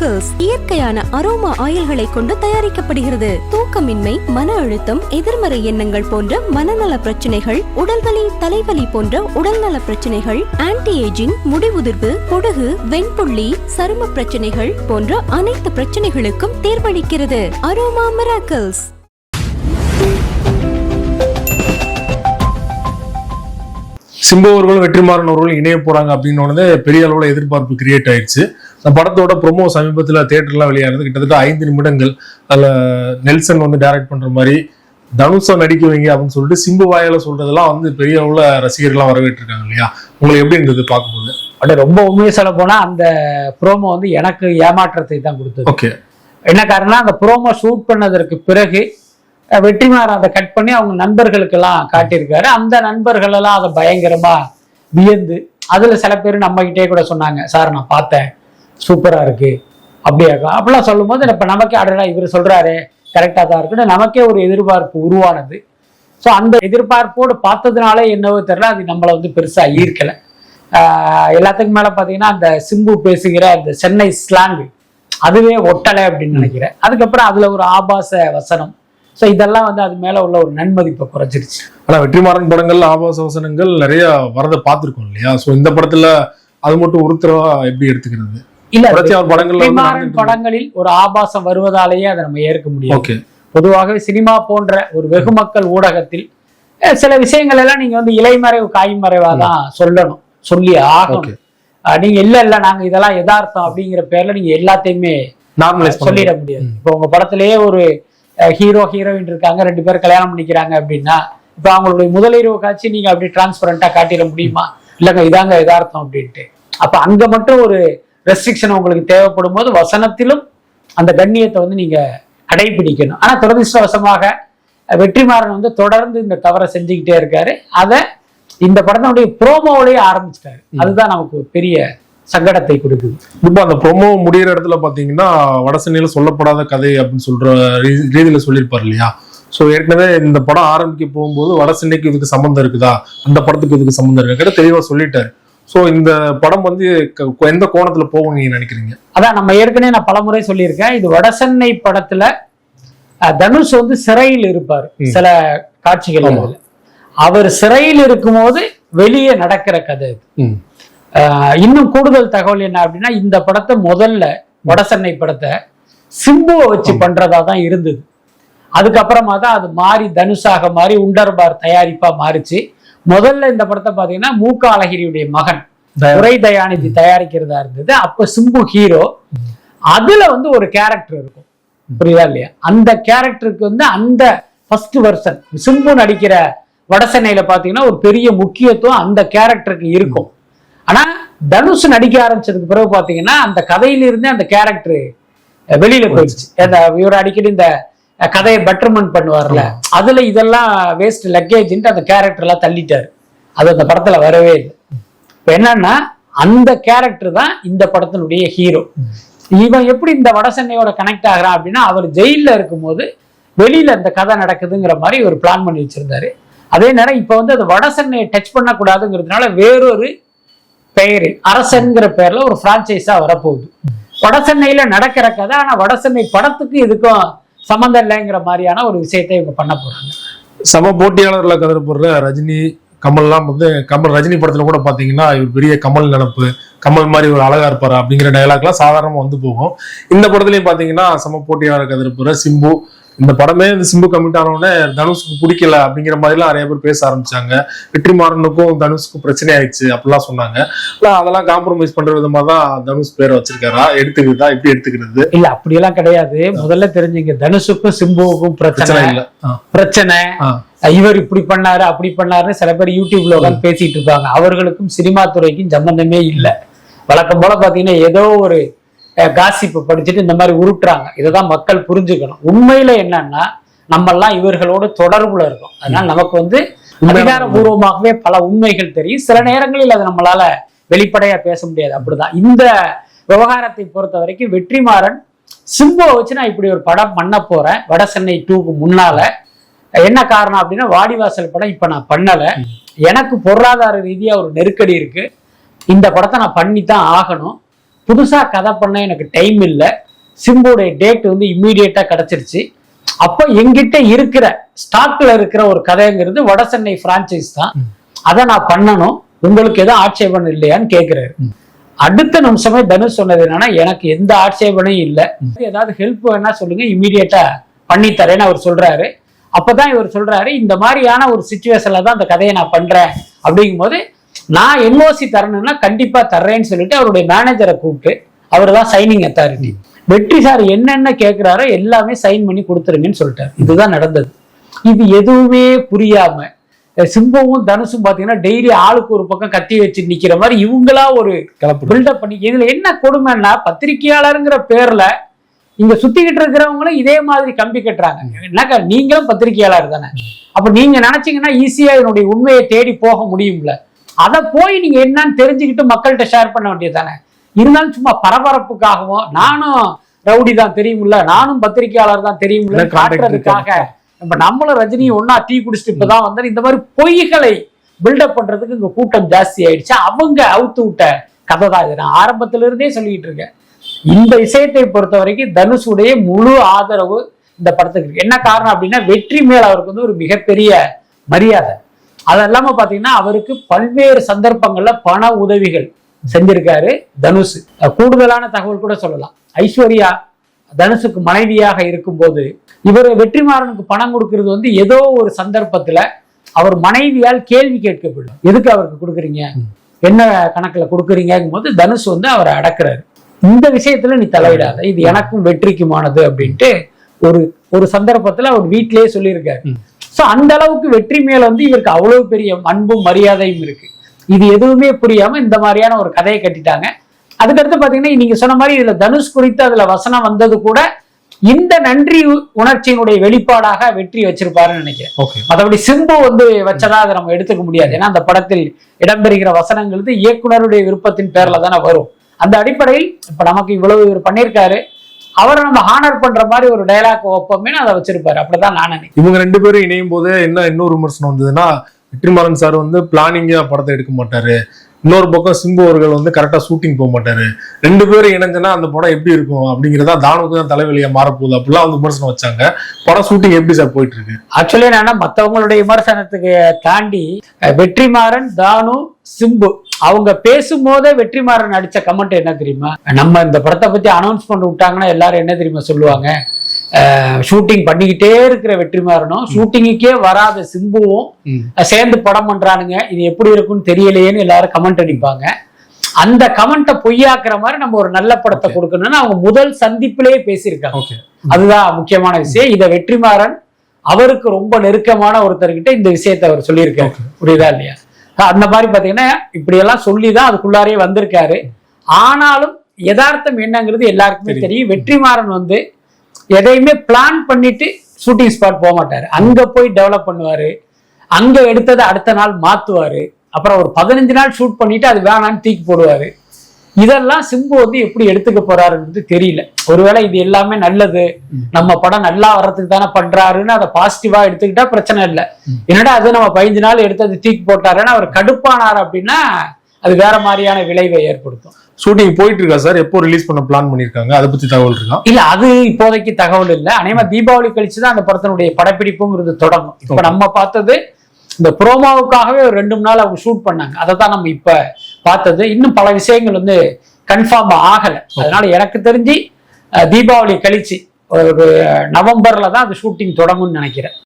Aroma இயற்கையான aroma ஆயில்களை கொண்டு தயாரிக்கப்படுகிறது. தூக்கமின்மை மன அழுத்தம் எதிர்மறை எண்ணங்கள் போன்ற மனநல பிரச்சனைகள் உடல்வலி தலைவலி போன்ற உடல்நல பிரச்சனைகள் ஆன்டி ஏஜிங் முடிவுதிர்வு பொடுகு வெண்புள்ளி சரும பிரச்சனைகள் போன்ற அனைத்து பிரச்சனைகளுக்கும் தேர்வளிக்கிறது. அரோமா மிராக்கிள்ஸ் சிம்பு வெற்றிமாறன் அவர்களும் இணைய போறாங்க அப்படின்னு பெரிய அளவில் எதிர்பார்ப்பு கிரியேட் ஆயிடுச்சு. அந்த படத்தோட ப்ரொமோ சமீபத்துல தேட்டர்லாம் வெளியானது. கிட்டத்தட்ட ஐந்து நிமிடங்கள். அதுல நெல்சன் வந்து டைரக்ட் பண்ற மாதிரி தனுஷா நடிக்க வைங்க அப்படின்னு சொல்லிட்டு சிம்பு வாயில சொல்றதெல்லாம் வந்து பெரிய அளவுல ரசிகர்கள்லாம் வரவேற்றிருக்காங்க இல்லையா? உங்களுக்கு எப்படி இருந்தது பார்க்கும்போது? அப்படியே ரொம்ப உண்மையை சொல்ல போனா அந்த ப்ரோமோ வந்து எனக்கு ஏமாற்றத்தை தான் கொடுத்தது. ஓகே என்ன காரணம்னா அந்த ப்ரோமோ ஷூட் பண்ணதற்கு பிறகு வெற்றிமாறன் அதை கட் பண்ணி அவங்க நண்பர்களுக்கெல்லாம் காட்டியிருக்காரு. அந்த நண்பர்கள் எல்லாம் அதை பயங்கரமா வியந்து அதுல சில பேர் நம்ம கிட்டே கூட சொன்னாங்க சார் நான் பார்த்தேன். சூப்பரா இருக்கு. இருக்கும். அப்படிலாம் சொல்லும்போது இப்போ நமக்கே அடடா இவர் சொல்றாரு கரெக்டாக தான் இருக்குன்னு நமக்கே ஒரு எதிர்பார்ப்பு உருவானது. ஸோ அந்த எதிர்பார்ப்போடு பார்த்ததுனாலே என்னவோ தெரியல அது நம்மளை வந்து பெருசா ஈர்க்கலை. எல்லாத்துக்கும் மேல பார்த்தீங்கன்னா அந்த சிம்பு பேசுகிற அந்த சென்னை ஸ்லாங் அதுவே ஒட்டலை அப்படின்னு நினைக்கிறேன். அதுக்கப்புறம் அதில் ஒரு ஆபாச வசனம். ஸோ இதெல்லாம் வந்து அது மேலே உள்ள ஒரு நன்மதிப்பை குறைச்சிருச்சு. ஆனால் வெற்றிமாறன் படங்கள்ல ஆபாச வசனங்கள் நிறைய வரதை பார்த்துருக்கோம் இல்லையா? ஸோ இந்த படத்துல அது மட்டும் ஒருத்தரவா எப்படி எடுத்துக்கிறது? இல்ல படங்கள்ல ஒரு ஆபாசம் வருவதாலேயே அதை நம்ம ஏற்க முடியாது. ஓகே. பொதுவாகவே சினிமா போன்ற ஒரு வெகுமக்கள் ஊடகத்தில் அஹ், சில விஷயங்கள் எல்லாம் நீங்க வந்து இலைமறைவு காய்மறைவா தான் சொல்லணும் சொல்லி ஆகணும். நீங்க இல்ல இல்ல நாங்க இதெல்லாம் யதார்த்தம் அப்படிங்கிற பேர்ல நீங்க எல்லாத்தையுமே சொல்லிட முடியாது. இப்போ உங்க படத்திலேயே ஒரு ஹீரோ ஹீரோயின் இருக்காங்க ரெண்டு பேரும் கல்யாணம் பண்ணிக்கிறாங்க அப்படின்னா இப்போ அவங்களுடைய முதலிரவு காட்சி நீங்க அப்படி டிரான்ஸ்பரண்டா காட்டிட முடியுமா? இல்லைங்க இதாங்க யதார்த்தம் அப்படின்ட்டு. அப்ப அங்க மட்டும் ஒரு ரெஸ்ட்ரிக்ஷன் உங்களுக்கு தேவைப்படும் போது வசனத்திலும் அந்த கண்ணியத்தை வந்து நீங்க கடைபிடிக்கணும். ஆனா துரதிருஷ்டவசமாக வெற்றிமாறன் வந்து தொடர்ந்து இந்த தவறை செஞ்சுக்கிட்டே இருக்காரு. அதை இந்த படத்தினுடைய ப்ரோமோவிலேயே ஆரம்பிச்சிட்டாரு. அதுதான் நமக்கு ஒரு பெரிய சங்கடத்தை கொடுக்குது. இப்போ அந்த ப்ரொமோ முடியிற இடத்துல பாத்தீங்கன்னா வடசென்னையில சொல்லப்படாத கதை அப்படின்னு சொல்ற ரீதியில சொல்லியிருப்பார் இல்லையா? சோ ஏற்கனவே இந்த படம் ஆரம்பிக்க போகும்போது வடசென்னைக்கு இதுக்கு சம்மந்தம் இருக்குதா? அந்த படத்துக்கு இதுக்கு சம்மந்தம் இருக்குன்னு தெளிவா சொல்லிட்டாரு. சோ இந்த படம் வந்து எந்த கோணத்துல போகும் நீங்க நினைக்கிறீங்க? அதான் நம்ம ஏற்கனவே நான் பலமுறை சொல்லியிருக்கேன். இது வடசென்னை படத்துல தனுஷ் வந்து சிறையில் இருப்பார். சில காட்சிகள். அவர் சிறையில் இருக்கும்போது வெளியே நடக்கிற கதை இது. இன்னும் கூடுதல் தகவல் என்ன அப்படின்னா இந்த படத்தை முதல்ல வடசென்னை படத்தை சிம்புவை வச்சு பண்றதா தான் இருந்தது. அதுக்கப்புறமா தான் அது மாறி தனுஷாக மாறி உண்டர்பார் தயாரிப்பா மாறிச்சு. முதல்ல இந்த படத்தை பாத்தீங்கன்னா மூக்க அழகிரியுடைய மகன். துரை தயாநிதி தயாரிக்கிறதா இருந்தது. அப்ப சிம்பு ஹீரோ. அதுல வந்து ஒரு கேரக்டர் இருக்கும். புரியுதா இல்லையா? அந்த கேரக்டருக்கு வந்து அந்த ஃபர்ஸ்ட் வெர்ஷன் சிம்பு நடிக்கிற வடசென்னையில பாத்தீங்கன்னா ஒரு பெரிய முக்கியத்துவம் அந்த கேரக்டருக்கு இருக்கும். ஆனா தனுஷ் நடிக்க ஆரம்பிச்சதுக்கு பிறகு பாத்தீங்கன்னா அந்த கதையிலிருந்தே அந்த கேரக்டர் வெளியில போயிடுச்சு. அந்த இவர் அடிக்கடி இந்த கதையை பெட்டர்மெண்ட் பண்ணுவார்ல. அதுல இதெல்லாம் வேஸ்ட் லக்கேஜ்ன்ட்டு அந்த கேரக்டர் எல்லாம் தள்ளிட்டாரு. அது அந்த படத்துல வரவே இல்லை. இப்ப என்னன்னா அந்த கேரக்டர் தான் இந்த படத்தினுடைய ஹீரோ இவன் எப்படி இந்த வடசென்னையோட கனெக்ட் ஆகுறான் அப்படின்னா அவர் ஜெயில்ல இருக்கும்போது வெளியில அந்த கதை நடக்குதுங்கிற மாதிரி ஒரு பிளான் பண்ணி வச்சிருந்தாரு. அதே நேரம் இப்ப வந்து அது வடசென்னையை டச் பண்ணக்கூடாதுங்கிறதுனால வேறொரு பெயரில் அரசன்கிற பேர்ல ஒரு பிரான்ச்சைஸா வரப்போகுது. வடசென்னையில நடக்கிற கதை ஆனா வடசென்னை படத்துக்கு இதுக்கும் சம்மந்தம் இல்லைங்கிற மாதிரியான ஒரு விஷயத்தை இவங்க பண்ண போறாங்க. சம போட்டியாளர்ல போடுற ரஜினி கமல்லாம் வந்து கமல் ரஜினி படத்துல கூட பாத்தீங்கன்னா இவர் பெரிய கமல் நினப்பு கமல் மாதிரி ஒரு அழகா இருப்பாரு அப்படிங்கிற டயலாக்லாம் சாதாரணமா வந்து போகும். இந்த படத்துலயும் பாத்தீங்கன்னா சம போட்டியாளர் கதறப்படுற சிம்பு இந்த படமே இந்த சிம்பு கமிட் ஆன உடனே தனுஷுக்கு பிடிக்கல அப்படிங்கிற மாதிரிலாம் நிறைய பேர் பேச ஆரம்பிச்சாங்க. வெற்றிமாறனுக்கும் தனுஷுக்கும் பிரச்சனை ஆயிடுச்சு அப்படிலாம் சொன்னாங்க. அதெல்லாம் காம்ப்ரமைஸ் பண்ற விதமா தான் தனுஷ் பேரை வச்சிருக்காரா? எடுத்துக்கிறதா எப்படி எடுத்துக்கிறது இல்ல அப்படியெல்லாம் கிடையாது. முதல்ல தெரிஞ்சுங்க தனுஷுக்கும் சிம்புவுக்கும் பிரச்சனை. இல்ல. பிரச்சனை. இவர் இப்படி பண்ணாரு அப்படி பண்ணாருன்னு சில பேர் யூடியூப்ல உட்காந்து பேசிட்டு இருப்பாங்க. அவர்களுக்கும் சினிமா துறைக்கும் சம்பந்தமே இல்லை. வழக்கம் போல பாத்தீங்கன்னா ஏதோ ஒரு காசிப்பு படிச்சுட்டு இந்த மாதிரி உருட்டுறாங்க. இதைதான் மக்கள் புரிஞ்சுக்கணும். உண்மையில என்னன்னா நம்ம எல்லாம் இவர்களோட தொடர்புல இருக்கோம். அதனால நமக்கு வந்து அதிகாரபூர்வமாகவே பல உண்மைகள் தெரியும். சில நேரங்களில் அதை நம்மளால வெளிப்படையா பேச முடியாது. அப்படிதான். இந்த விவகாரத்தை பொறுத்த வரைக்கும் வெற்றிமாறன் சிம்புவை வச்சு நான் இப்படி ஒரு படம் பண்ண போறேன். வட சென்னை டூக்கு முன்னால. என்ன காரணம் அப்படின்னா வாடிவாசல் படம் இப்ப நான் பண்ணல. எனக்கு பொருளாதார ரீதியா ஒரு நெருக்கடி இருக்கு. இந்த படத்தை நான் பண்ணித்தான் ஆகணும். புதுசா கதை பண்ண எனக்கு டைம் இல்லை. சிம்புடைய டேட் வந்து இம்மீடியட்டா கிடைச்சிருச்சு. அப்போ எங்கிட்ட இருக்கிற ஸ்டாக்ல இருக்கிற ஒரு கதைங்கிறது வட சென்னை பிரான்ச்சைஸ் தான் அதை நான் பண்ணணும். உங்களுக்கு எதுவும் ஆட்சேபம் இல்லையான்னு கேட்கிறாரு அடுத்த நிமிஷமே தனுஷ் சொன்னது என்னன்னா எனக்கு எந்த ஆட்சேபனையும் இல்லை. ஏதாவது ஹெல்ப் வேணா சொல்லுங்க இம்மீடியட்டா பண்ணி தரேன்னு அவர் சொல்றாரு. அப்பதான் இவர் சொல்றாரு இந்த மாதிரியான ஒரு சுச்சுவேஷன்ல தான் அந்த கதையை நான் பண்றேன். அப்படிங்கும்போது நான் என்ஓசி தரணும்னா கண்டிப்பா தர்றேன்னு சொல்லிட்டு அவருடைய மேனேஜரை கூப்பிட்டு அவர் தான் சைனிங் அத்தாரிட்டி வெற்றி சார் என்னென்ன கேட்கிறாரோ எல்லாமே சைன் பண்ணி கொடுத்துருங்கன்னு சொல்லிட்டாரு. இதுதான் நடந்தது. இது எதுவுமே புரியாம சிம்புவும் தனுஷும் பாத்தீங்கன்னா டெய்லி ஆளுக்கு ஒரு பக்கம் கத்தி வச்சு நிக்கிற மாதிரி இவங்களா ஒரு பில்டப் பண்ணி இதுல என்ன கொடுமைன்னா பத்திரிகையாளருங்கிற பேர்ல இங்க சுத்திக்கிட்டு இருக்கிறவங்களும் இதே மாதிரி கம்பி கட்டுறாங்க. என்னக்கா நீங்களும் பத்திரிகையாளர் தானே? அப்ப நீங்க நினைச்சீங்கன்னா ஈஸியா என்னுடைய உண்மையை தேடி போக முடியும்ல. அதை போய் நீங்க என்னன்னு தெரிஞ்சுக்கிட்டு மக்கள்கிட்ட ஷேர் பண்ண வேண்டியது தானே இருந்தாலும் சும்மா பரபரப்புக்காகவும் நானும் ரவுடி தான் தெரியுமில்ல நானும் பத்திரிகையாளர் தான் contact காட்டுறதுக்காக. இப்ப நம்மளும் ரஜினி ஒன்னா டீ குடிச்சிட்டு இப்பதான் வந்தாரு இந்த மாதிரி பொய்களை பில்டப் பண்றதுக்கு இங்க கூட்டம் ஜாஸ்தி ஆயிடுச்சு. அவங்க அவுத்து விட்ட கதை தான் இது. நான் ஆரம்பத்துல இருந்தே சொல்லிட்டு இருக்கேன். இந்த விஷயத்தை பொறுத்த வரைக்கும் தனுஷுடைய முழு ஆதரவு இந்த படத்துக்கு என்ன காரணம் அப்படின்னா வெற்றி மேல் அவருக்கு வந்து ஒரு மிகப்பெரிய மரியாதை. அது இல்லாம பாத்தீங்கன்னா அவருக்கு பல்வேறு சந்தர்ப்பங்கள்ல பண உதவிகள் செஞ்சிருக்காரு தனுஷ் கூடுதலான தகவல் கூட சொல்லலாம். ஐஸ்வர்யா தனுஷுக்கு மனைவியாக இருக்கும்போது இவர் வெற்றிமாறனுக்கு பணம் கொடுக்கறது வந்து ஏதோ ஒரு சந்தர்ப்பத்துல அவர் மனைவியால் கேள்வி கேட்கப்படும். எதுக்கு அவருக்கு கொடுக்குறீங்க? என்ன கணக்குல கொடுக்குறீங்கும் போது தனுஷ் வந்து அவரை அடக்குறாரு. இந்த விஷயத்துல நீ தலையிடாத. இது எனக்கும் வெற்றிக்குமானது அப்படின்ட்டு ஒரு ஒரு சந்தர்ப்பத்துல அவர் வீட்டிலேயே சொல்லியிருக்காரு. சோ அந்த அளவுக்கு வெற்றி மேல வந்து இவருக்கு அவ்வளவு பெரிய அன்பும் மரியாதையும் இருக்கு. இது எதுவுமே புரியாம இந்த மாதிரியான ஒரு கதையை கட்டிட்டாங்க. அதுக்கடுத்து பாத்தீங்கன்னா நீங்க சொன்ன மாதிரி இதுல தனுஷ் குறித்து அதுல வசனம் வந்தது கூட இந்த நன்றி உணர்ச்சியினுடைய வெளிப்பாடாக வெற்றி வச்சிருப்பாருன்னு நினைக்கிறேன். ஓகே மற்றபடி சிம்பு வந்து வச்சதா அதை நம்ம எடுத்துக்க முடியாது. ஏன்னா அந்த படத்தில் இடம்பெறுகிற வசனங்கள் வந்து இயக்குனருடைய விருப்பத்தின் பேர்ல தானே வரும். அந்த அடிப்படையில் இப்ப நமக்கு இவ்வளவு இவர் பண்ணியிருக்காரு. அவரை நம்ம ஹானர் பண்ற மாதிரி ஒரு டயலாக் வைப்போமே அதை வச்சிருப்பாரு. அப்படிதான் நான் நினைக்கிறேன். இவங்க ரெண்டு பேரும் இணையும் போது என்ன இன்னொரு விமர்சனம் வந்ததுன்னா வெற்றிமாறன் சார் வந்து பிளானிங்கா படத்தை எடுக்க மாட்டாரு. இன்னொரு பக்கம் சிம்பு அவர்கள் வந்து கரெக்டா ஷூட்டிங் போக மாட்டாரு. ரெண்டு பேரும் இணைஞ்சனா அந்த படம் எப்படி இருக்கும் அப்படிங்கறதா தானுக்கு தான் தலைவலியா மாறப்போகுது. அப்படிலாம் வந்து விமர்சனம் வச்சாங்க. படம் ஷூட்டிங் எப்படி சார் போயிட்டு இருக்கு? ஆக்சுவலி என்னன்னா மத்தவங்களுடைய விமர்சனத்துக்கு தாண்டி வெற்றிமாறன் தானு சிம்பு. அவங்க பேசும்போதே வெற்றிமாறன் அடிச்ச கமெண்ட் என்ன தெரியுமா? நம்ம இந்த படத்தை பத்தி அனௌன்ஸ் பண்ணி விட்டாங்கன்னா எல்லாரும் என்ன தெரியுமா சொல்லுவாங்க? ஷூட்டிங் பண்ணிக்கிட்டே இருக்கிற வெற்றிமாறனும் ஷூட்டிங்குக்கே வராத சிம்புவும் சேர்ந்து படம் பண்றானுங்க. இது எப்படி இருக்கும்னு தெரியலையேன்னு எல்லாரும் கமெண்ட் அடிப்பாங்க. அந்த கமெண்ட்டை பொய்யாக்குற மாதிரி நம்ம ஒரு நல்ல படத்தை கொடுக்கணும்னு அவங்க முதல் சந்திப்பிலேயே பேசியிருக்காங்க. அதுதான் முக்கியமான விஷயம். இதை வெற்றிமாறன் அவருக்கு ரொம்ப நெருக்கமான ஒருத்தர்கிட்ட இந்த விஷயத்தை அவர் சொல்லியிருக்காரு. புரியுதா இல்லையா? அந்த மாதிரி பாத்தீங்கன்னா இப்படி எல்லாம் சொல்லிதான் அதுக்குள்ளாரே வந்திருக்காரு. ஆனாலும் யதார்த்தம் என்னங்கிறது எல்லாருக்குமே தெரியும். வெற்றிமாறன் வந்து எதையுமே பிளான் பண்ணிட்டு ஷூட்டிங் ஸ்பாட் போக மாட்டாரு. அங்க போய் டெவலப் பண்ணுவாரு. அங்க எடுத்ததை அடுத்த நாள் மாத்துவாரு. அப்புறம் ஒரு பதினஞ்சு நாள் ஷூட் பண்ணிட்டு அது வேணான்னு தூக்கி போடுவாரு. இதெல்லாம் சிம்பு வந்து எப்படி எடுத்துக்க போறாருன்றது தெரியல. ஒருவேளை இது எல்லாமே நல்லது. நம்ம படம் நல்லா வர்றதுக்கு தானே பண்றாருன்னு அதை பாசிட்டிவா எடுத்துக்கிட்டா பிரச்சனை இல்லை. என்னடா அது நம்ம பதினஞ்சு நாள் எடுத்து அது தூக்கி போட்டாருன்னு அவர் கடுப்பானார் அப்படின்னா அது வேற மாதிரியான விளைவை ஏற்படுத்தும். ஷூட்டிங் போயிட்டு இருக்கா சார்? எப்போ ரிலீஸ் பண்ண பிளான் பண்ணிருக்காங்க அதை பத்தி தகவல் இருக்கா? இல்ல அது இப்போதைக்கு தகவல் இல்ல. அநேகமா தீபாவளி கழிச்சு தான் அந்த படத்தினுடைய படப்பிடிப்புங்கிறது தொடங்கும். இப்ப. நம்ம பார்த்தது இந்த ப்ரோமோவுக்காகவே ஒரு ரெண்டு மூணு நாள் அவங்க ஷூட் பண்ணாங்க. அதை தான் நம்ம இப்ப பார்த்தது. இன்னும் பல விஷயங்கள் வந்து கன்ஃபார்ம் ஆகல. அதனால எனக்கு தெரிஞ்சு தீபாவளி கழிச்சு ஒரு நவம்பர்ல தான் அது ஷூட்டிங் தொடங்கும்னு நினைக்கிறேன்.